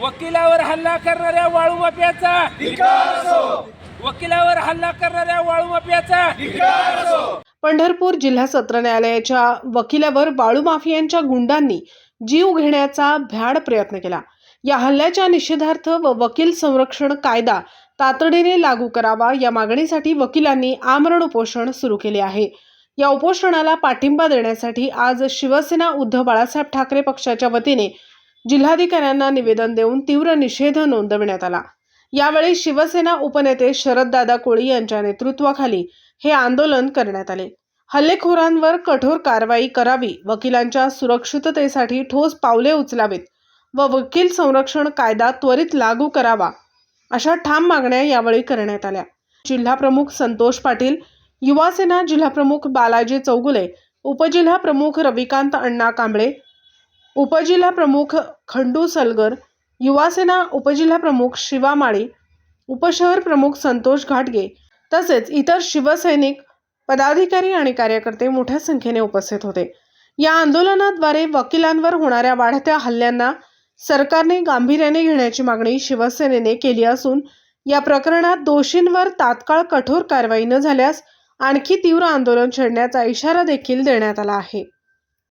वकिलावर हल्ला करणाऱ्या वाळू माफियाचा. वकिलावर हल्ला करणाऱ्या वाळू माफियाचा. पंढरपूर जिल्हा सत्र न्यायालयाच्या वकिलावर वाळू माफियांच्या गुंडांनी जीव घेण्याचा भ्याड प्रयत्न केला. या हल्ल्याच्या निषेधार्थ व वकील संरक्षण कायदा तातडीने लागू करावा या मागणीसाठी वकिलांनी आमरण उपोषण सुरू केले आहे. या उपोषणाला पाठिंबा देण्यासाठी आज शिवसेना उद्धव बाळासाहेब ठाकरे पक्षाच्या वतीने जिल्हाधिकाऱ्यांना निवेदन देऊन तीव्र निषेध नोंदविण्यात आला. यावेळी शिवसेना उपनेते शरददादा कोळी यांच्या नेतृत्वाखाली हे आंदोलन करण्यात आले. हल्लेखोरांवर कठोर कारवाई करावी वकिलांच्या सुरक्षिततेसाठी ठोस पावले उचलावीत व वकील संरक्षण कायदा त्वरित लागू करावा अशा ठाम मागण्या यावेळी करण्यात आल्या. जिल्हाप्रमुख संतोष पाटील युवासेना जिल्हाप्रमुख बालाजी चौगुले उपजिल्हा प्रमुख रविकांत अण्णा कांबळे उपजिल्हा प्रमुख खंडू सलगर युवासेना उपजिल्हाप्रमुख शिवा माळी उपशहर प्रमुख संतोष घाटगे तसेच इतर शिवसैनिक पदाधिकारी आणि कार्यकर्ते मोठ्या संख्येने उपस्थित होते. या आंदोलनाद्वारे वकिलांवर होणाऱ्या वाढत्या हल्ल्यांना सरकारने गांभीर्याने घेण्याची मागणी शिवसेनेने केली असून या प्रकरणात दोषींवर तात्काळ कठोर कारवाई न झाल्यास आणखी तीव्र आंदोलन छेडण्याचा इशारा देखील देण्यात आला आहे.